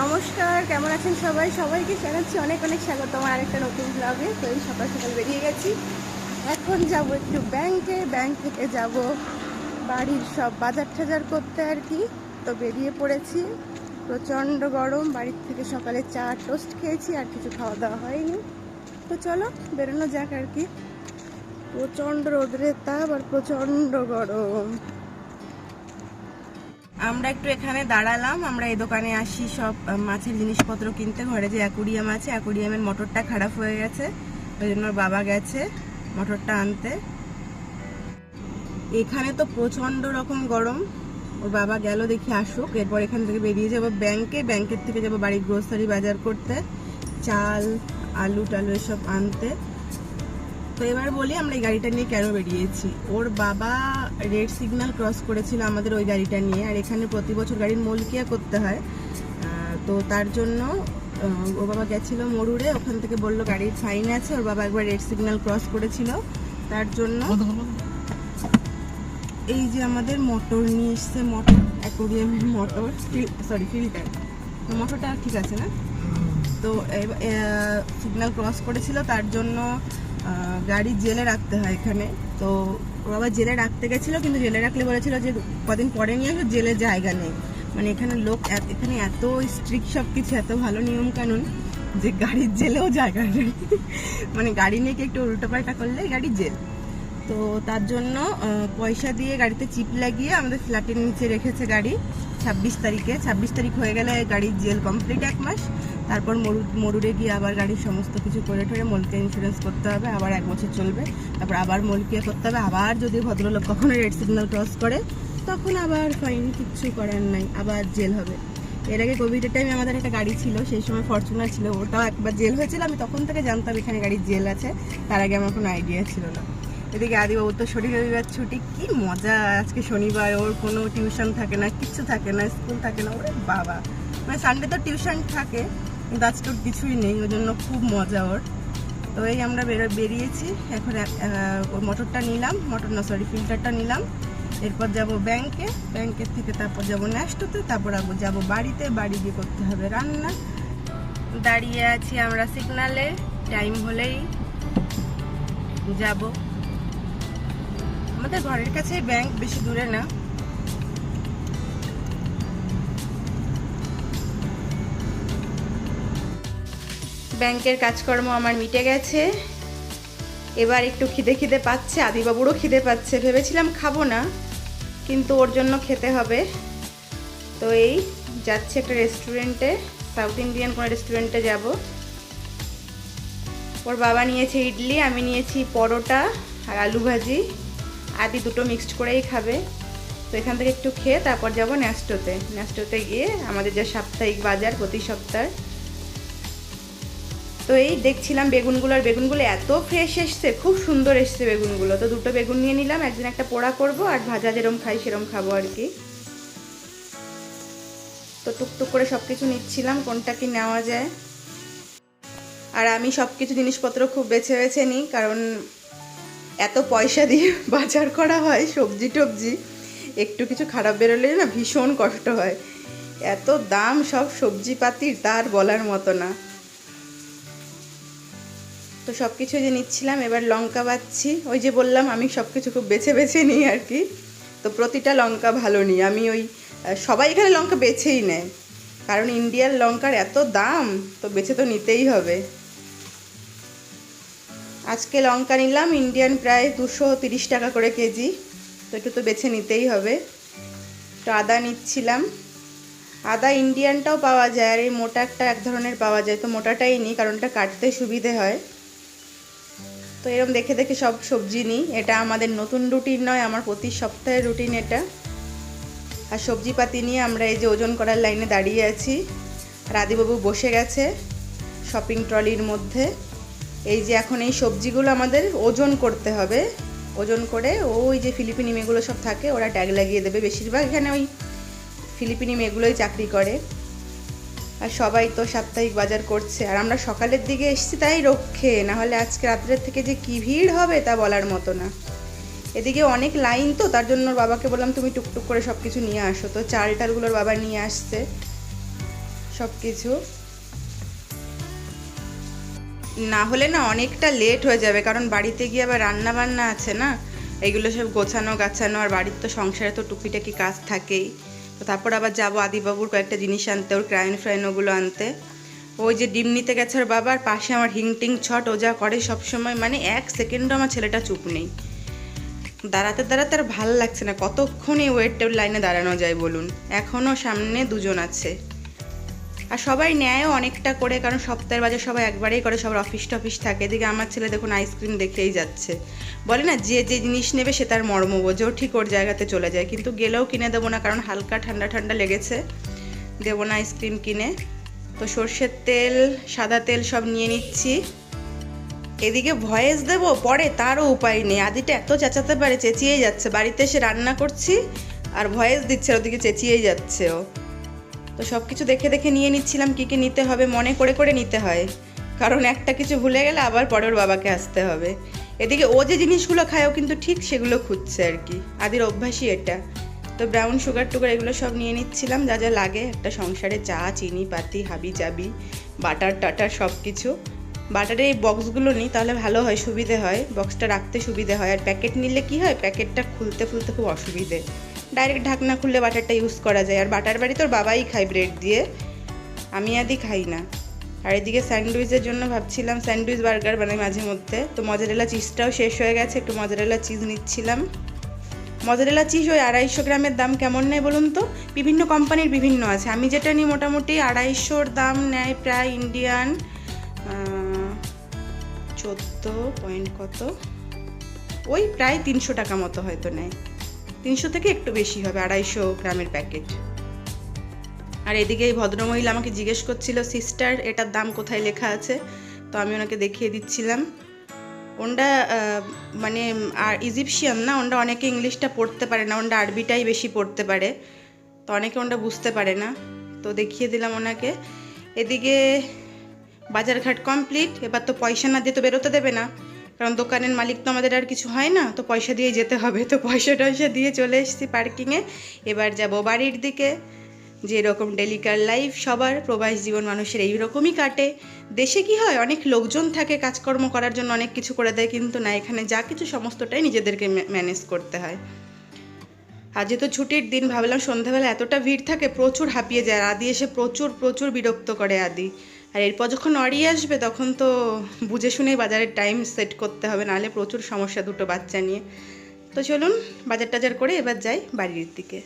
নমস্কার, কেমন আছেন সবাই? সবাইকে জানাচ্ছি অনেক অনেক স্বাগত আমার আরেকটা নতুন ব্লগে তো এই সকাল সকাল বেরিয়ে গেছি। এখন যাব একটু ব্যাংকে ব্যাংক থেকে যাব বাড়ির সব বাজার টাজার করতে আর কি। তো বেরিয়ে পড়েছি। প্রচণ্ড গরম, বাড়ির থেকে সকালে চা টোস্ট খেয়েছি, আর কিছু খাওয়া দাওয়া হয়নি। তো চলো, বেরোনো যাক আর কি। প্রচণ্ড রোদ্রের তাপ আর প্রচণ্ড গরম। আমরা একটু এখানে দাঁড়ালাম, আমরা এই দোকানে আসি সব মাছের জিনিসপত্র কিনতে। ঘরে যে অ্যাকুরিয়াম আছে, অ্যাকুরিয়ামের মোটরটা খারাপ হয়ে গেছে, ওই জন্য বাবা গেছে মোটরটা আনতে। এখানে তো প্রচণ্ড রকম গরম। ওর বাবা গেল দেখি আসুক, এরপর এখান থেকে বেরিয়ে যাব ব্যাংকে। ব্যাংকের থেকে যাব বাড়ির গ্রোসারি বাজার করতে। চাল, আলু টালু এসব আনতে। তো এবার বলি আমরা এই গাড়িটা নিয়ে কেন বেরিয়েছি? ওর বাবা রেড সিগন্যাল ক্রস করেছিল আমাদের ওই গাড়িটা নিয়ে। আর এখানে প্রতি বছর গাড়ির মলকিয়া করতে হয়। তো তার জন্য ও বাবা গেছিল মরুরে ওখান থেকে বলল গাড়ির ফাইন আছে। ওর বাবা একবার রেড সিগন্যাল ক্রস করেছিল। তার জন্য এই যে আমাদের মোটর নিয়ে এসছে মোটর অ্যাকোরিয়ামের মোটর সরি ফিল্টার তো মোটরটা ঠিক আছে না? তো সিগন্যাল ক্রস করেছিল। তার জন্য গাড়ি জেলে রাখতে হয় এখানে। তো ওর বাবা জেলে রাখতে গেছিল, কিন্তু জেলে রাখলে বলেছিল যে কদিন পরে নিয়ে আসবে জেলে জায়গা নেই। মানে এখানে লোক এখানে এত স্ট্রিক্ট সব কিছু এত ভালো নিয়ম কানুন যে গাড়ির জেলেও জায়গা নেই। মানে গাড়ি নিয়ে একটু উল্টোপাল্টা করলে গাড়ি জেল। তো তার জন্য পয়সা দিয়ে গাড়িতে চিপ লাগিয়ে আমাদের ফ্ল্যাটের নিচে রেখেছে গাড়ি। ছাব্বিশ তারিখে, ছাব্বিশ তারিখ হয়ে গেলে গাড়ির জেল কমপ্লিট এক মাস। তারপর মরু মরুরে গিয়ে আবার গাড়ির সমস্ত কিছু করে ঠরে মলকে ইন্স্যুরেন্স করতে হবে, আবার এক বছর চলবে। তারপর আবার মলকে করতে হবে, আবার যদি ভদ্রলোক কখনো রেড সিগন্যাল ক্রস করে, তখন আবার ফাইন কিচ্ছু করার নাই, আবার জেল হবে। এর আগে কোভিডের টাইমে আমাদের একটা গাড়ি ছিল, সেই সময় ফরচুনার ছিল, ওটাও একবার জেল হয়েছিল, আমি তখন থেকে জানতাম এখানে গাড়ির জেল আছে, তার আগে আমার কোনো আইডিয়া ছিল না। এদিকে আদিবাবু তো শনি রবিবার ছুটি, কি মজা, আজকে শনিবার, ওর কোনো টিউশন থাকে না, কিচ্ছু থাকে না স্কুল থাকে না, ওরে বাবা। মানে সানডে তো টিউশন থাকে আজকে ওর কিছুই নেই ওই জন্য খুব মজা ওর। তো এই আমরা বেরো, বেরিয়েছি, এখন মোটরটা নিলাম, মোটর না সরি ফিল্টারটা নিলাম। এরপর যাব ব্যাংকে ব্যাংকের থেকে তারপর যাব ন্যাস্টোতে তারপর যাব বাড়িতে, বাড়ি গিয়ে করতে হবে রান্না। দাঁড়িয়ে আছি আমরা সিগনালে টাইম হলেই যাব। আমাদের ঘরের কাছে ব্যাংক বেশি দূরে না। ব্যাংকের কাজকর্ম আমার মিটে গেছে। এবার একটু খিদে খিদে পাচ্ছে, আদিবাবুরও খিদে পাচ্ছে। ভেবেছিলাম খাব না, কিন্তু ওর জন্য খেতে হবে। তো এই যাচ্ছে একটা রেস্টুরেন্টে, সাউথ ইন্ডিয়ান কোনো রেস্টুরেন্টে যাব। ওর বাবা নিয়েছে ইডলি, আমি নিয়েছি পরোটা আর আলু ভাজি। আদি দুটো মিক্সড করেই খাবে। তো এখান থেকে একটু খেয়ে তারপর যাব ন্যাস্টোতে। ন্যাস্টোতে গিয়ে আমাদের যে সাপ্তাহিক বাজার প্রতি সপ্তাহ তো এই দেখছিলাম বেগুনগুলো, আর বেগুনগুলো এত ফ্রেশ এসছে, খুব সুন্দর এসছে বেগুনগুলো। তো দুটো বেগুন নিয়ে নিলাম, একদিন একটা পোড়া করব, আর ভাজা যেরম খাই সেরম খাব আর কি। তো টুকটুক করে সব কিছু নিচ্ছিলাম, কোনটা কি নেওয়া যায়। আর আমি সব কিছু জিনিসপত্র খুব বেছে বেছে নিই, কারণ এত পয়সা দিয়ে বাজার করা হয়, সবজি টবজি, একটু কিছু খারাপ বেরোলে না ভীষণ কষ্ট হয়। এত দাম সব সবজিপাতির, তার বলার মতো না। তো সব কিছু যে নিচ্ছিলাম, এবার লঙ্কা বাচ্ছি ওই যে বললাম, আমি সব কিছু খুব বেছে বেছে নিই আর কি। তো প্রতিটা লঙ্কা ভালো নিই। আমি ওই সবাই এখানে লঙ্কা বেছেই নেয়। কারণ ইন্ডিয়ার লঙ্কার এত দাম, তো বেছে তো নিতেই হবে। আজকে লঙ্কা নিলাম, ইন্ডিয়ান প্রায় দুশো তিরিশ টাকা করে কেজি। তো একটু তো বেছে নিতেই হবে। তো আদা নিচ্ছিলাম। আদা ইন্ডিয়ানটাও পাওয়া যায়, আর এই মোটা একটা এক ধরনের পাওয়া যায়। তো মোটাটাই নিই, কারণ ওটা কাটতে সুবিধে হয়। তো এরকম দেখে দেখে সব সবজি নিই। এটা আমাদের নতুন রুটিন নয়, আমার প্রতি সপ্তাহের রুটিন এটা। আর সবজিপাতি নিয়ে আমরা এই যে ওজন করার লাইনে দাঁড়িয়ে আছি। রাধিবাবু বসে গেছে শপিং ট্রলির মধ্যে। এই যে এখন এই সবজিগুলো আমাদের ওজন করতে হবে। ওজন করে ওই যে ফিলিপিনি মেয়েগুলো সব থাকে, ওরা ট্যাগ লাগিয়ে দেবে। বেশিরভাগ এখানে ওই ফিলিপিনি মেয়েগুলোই চাকরি করে। আর সবাই তো সাপ্তাহিক বাজার করছে। আর আমরা সকালের দিকে এসেছি তাই রক্ষে না হলে আজকে রাত্রের থেকে যে কি ভিড় হবে তা বলার মতো না। এদিকে অনেক লাইন তো, তার জন্য বাবাকে বললাম, তুমি টুকটুক করে সব কিছু নিয়ে আসো। তো চাল টালগুলোর বাবা নিয়ে আসছে সব কিছু না হলে না অনেকটা লেট হয়ে যাবে, কারণ বাড়িতে গিয়ে আবার রান্না বান্না আছে না? এগুলো সব গোছানো গাছানো আর বাড়ির তো সংসারে তো টুকিটাকি কাজ থাকেই। তো তারপর আবার যাব আদিবাবুর কয়েকটা জিনিস আনতে, ওর ক্রাইন ফ্রাইন ওগুলো আনতে। ওই যে ডিম নিতে গেছে ওর বাবার পাশে আমার হিং টিং ছট, ও যা করে সবসময় মানে এক সেকেন্ডও আমার ছেলেটা চুপ নেই। দাঁড়াতে দাঁড়াতে আর ভালো লাগছে না কতক্ষণই ওয়েট লাইনে দাঁড়ানো যায় বলুন? এখনও সামনে দুজন আছে। আর সবাই নেয়ও অনেকটা করে, কারণ সপ্তাহের বাজার সবাই একবারেই করে, সবার অফিস টফিস থাকে। এদিকে আমার ছেলে দেখুন আইসক্রিম দেখেই যাচ্ছে। বলে না, যে যে জিনিস নেবে সে তার মর্ম বোঝে, ও ঠিক ওর জায়গাতে চলে যায়। কিন্তু গেলেও কিনে দেবো না, কারণ হালকা ঠান্ডা ঠান্ডা লেগেছে। দেবো না আইসক্রিম কিনে। তো সর্ষের তেল, সাদা তেল সব নিয়ে নিচ্ছি। এদিকে ভয়েস দেব, পরে তারও উপায় নেই। আদিটা এত চেঁচাতে পারে, চেঁচিয়েই যাচ্ছে। বাড়িতে এসে রান্না করছি, আর ভয়েস দিচ্ছে, ওদিকে চেঁচিয়েই যাচ্ছে ও। তো সব কিছু দেখে দেখে নিয়ে নিচ্ছিলাম কী কী নিতে হবে, মনে করে করে নিতে হয়। কারণ একটা কিছু ভুলে গেলে আবার পরের বাবাকে আসতে হবে। এদিকে ও যে জিনিসগুলো খায়, ও কিন্তু ঠিক সেগুলো খুঁজছে আর কি। আদির অভ্যাসই এটা। তো ব্রাউন সুগার টুগার এগুলো সব নিয়ে নিচ্ছিলাম, যা যা লাগে। একটা সংসারে চা, চিনি, পাতি, হাবি জাবি, বাটার টাটার সব কিছু বাটারের এই বক্সগুলো নিই, তাহলে ভালো হয়, সুবিধে হয়। বক্সটা রাখতে সুবিধে হয়। আর প্যাকেট নিলে কি হয়, প্যাকেটটা খুলতে খুলতে খুব অসুবিধে। ডাইরেক্ট ঢাকনা খুললে বাটারটা ইউজ করা যায়। আর বাটার বাড়ি তোর বাবাই খায় ব্রেড দিয়ে। আমি আদি খাই না। আর এদিকে স্যান্ডউইচের জন্য ভাবছিলাম স্যান্ডউইচ বার্গার বানাই মাঝে মধ্যে। তো মজারেলা চিজটাও শেষ হয়ে গেছে, একটু মজারেলা চিজ নিচ্ছিলাম। মজারেলা চিজ ওই আড়াইশো গ্রামের দাম কেমন নেয় বলুন তো? বিভিন্ন কোম্পানির বিভিন্ন আছে। আমি যেটা নিই মোটামুটি আড়াইশোর দাম নেয় প্রায় ইন্ডিয়ান চোদ্দ পয়েন্ট কত? ওই প্রায় তিনশো টাকা মতো হয়তো নেয়। তিনশো থেকে একটু বেশি হবে, আড়াইশো গ্রামের প্যাকেট। আর এদিকে এই ভদ্রমহিলা আমাকে জিজ্ঞেস করছিল, সিস্টার, এটার দাম কোথায় লেখা আছে? তো আমি ওনাকে দেখিয়ে দিচ্ছিলাম। ওনটা মানে আর ইজিপশিয়ান না ওনটা অনেকে ইংলিশটা পড়তে পারে না ওনটা আরবিটাই বেশি পড়তে পারে। তো অনেকে ওনটা বুঝতে পারে না। তো দেখিয়ে দিলাম ওনাকে। এদিকে বাজারঘাট কমপ্লিট, এবার তো পয়সা না দিয়ে তো বেরোতে দেবে না। কারণ দোকানের মালিক তো আমাদের আর কিছু হয় না, তো পয়সা দিয়েই যেতে হবে। তো পয়সা টয়সা দিয়ে চলে এসেছি পার্কিংয়ে এবার যাব বাড়ির দিকে। যে এরকম ডেলিকার লাইফ সবার প্রবাস জীবন মানুষের এই রকমই কাটে। দেশে কি হয়, অনেক লোকজন থাকে কাজকর্ম করার জন্য, অনেক কিছু করে দেয়, কিন্তু না, এখানে যা কিছু সমস্তটাই নিজেদেরকে ম্যানেজ করতে হয়। আর যেহেতু ছুটির দিন, ভাবলাম সন্ধ্যাবেলা এতটা ভিড় থাকে, প্রচুর হাঁপিয়ে যায়। আদি এসে প্রচুর প্রচুর বিরক্ত করে আদি। আর এরপর যখন অরি আসবে, তখন তো বুঝে শুনেই বাজারের টাইম সেট করতে হবে, নাহলে প্রচুর সমস্যা দুটো বাচ্চা নিয়ে। তো চলুন বাজার টাজার করে এবার যাই বাড়ির দিকে।